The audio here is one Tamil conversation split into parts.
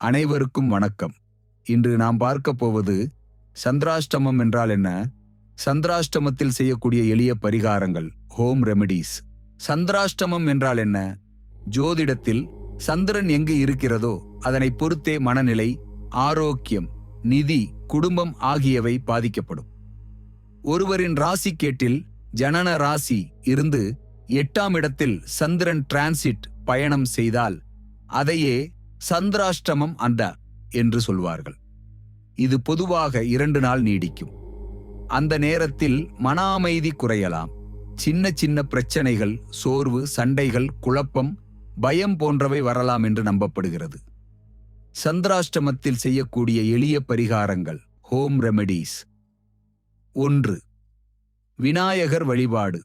அனைவருக்கும் வணக்கம். இன்று நாம் பார்க்க போவது சந்திராஷ்டமம் என்றால் என்ன? சந்திராஷ்டமத்தில் செய்யக்கூடிய எளிய பரிகாரங்கள் ஹோம் ரெமெடிஸ் சந்திராஷ்டமம் என்றால் என்ன? ஜோதிடத்தில் சந்திரன் எங்கு இருக்கிறதோ அதனை பொறுத்தே மனநிலை ஆரோக்கியம் நிதி குடும்பம் ஆகியவை பாதிக்கப்படும். ஒருவரின் ராசி கேட்டில் ஜனன ராசி இருந்து எட்டாம் இடத்தில் சந்திரன் டிரான்சிட் பயணம் செய்தால் அதையே சந்திராஷ்டமம் அந்த என்று சொல்வார்கள். இது பொதுவாக இரண்டு நாள் நீடிக்கும். அந்த நேரத்தில் மன அமைதி குறையலாம். சின்ன சின்ன பிரச்சனைகள் சோர்வு சண்டைகள் குழப்பம் பயம் போன்றவை வரலாம் என்று நம்பப்படுகிறது. சந்திராஷ்டமத்தில் செய்யக்கூடிய எளிய பரிகாரங்கள் ஹோம் ரெமெடிஸ். ஒன்று விநாயகர் வழிபாடு.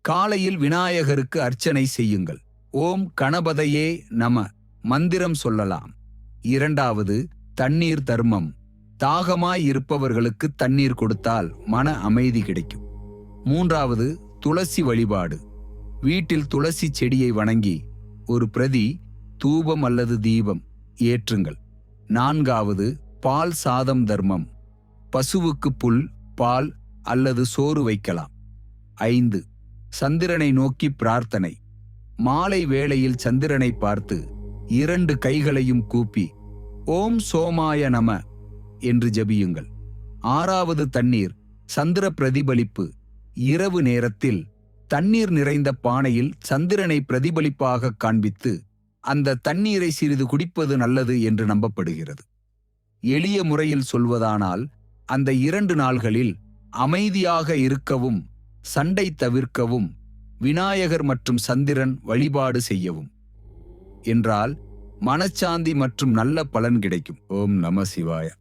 காலையில் விநாயகருக்கு அர்ச்சனை செய்யுங்கள். ஓம் கணபதையே நம. மந்திரம் சொல்லலாம். இரண்டாவது தண்ணீர் தர்மம். தாகமாய் இருப்பவர்களுக்கு தண்ணீர் கொடுத்தால் மன அமைதி கிடைக்கும். மூன்றாவது துளசி வழிபாடு. வீட்டில் துளசி செடியை வணங்கி ஒரு பிரதி தூபம் அல்லது தீபம் ஏற்றுங்கள். நான்காவது பால் சாதம் தர்மம். பசுவுக்கு புல் பால் அல்லது சோறு வைக்கலாம். ஐந்து சந்திரனை நோக்கி பிரார்த்தனை. மாலை வேளையில் சந்திரனை பார்த்து இரண்டு கைகளையும் கூப்பி ஓம் சோமாய நம என்று ஜபியுங்கள். ஆறாவது தண்ணீர் சந்திர பிரதிபலிப்பு. இரவு நேரத்தில் தண்ணீர் நிறைந்த பானையில் சந்திரனை பிரதிபலிப்பாக காண்பித்து அந்த தண்ணீரை சிறிது குடிப்பது நல்லது என்று நம்பப்படுகிறது. எளிய முறையில் சொல்வதானால் அந்த இரண்டு நாள்களில் அமைதியாக இருக்கவும் சண்டை தவிர்க்கவும் விநாயகர் மற்றும் சந்திரன் வழிபாடு செய்யவும். என்றால் மனச்சாந்தி மற்றும் நல்ல பலன் கிடைக்கும். ஓம் நம சிவாயா.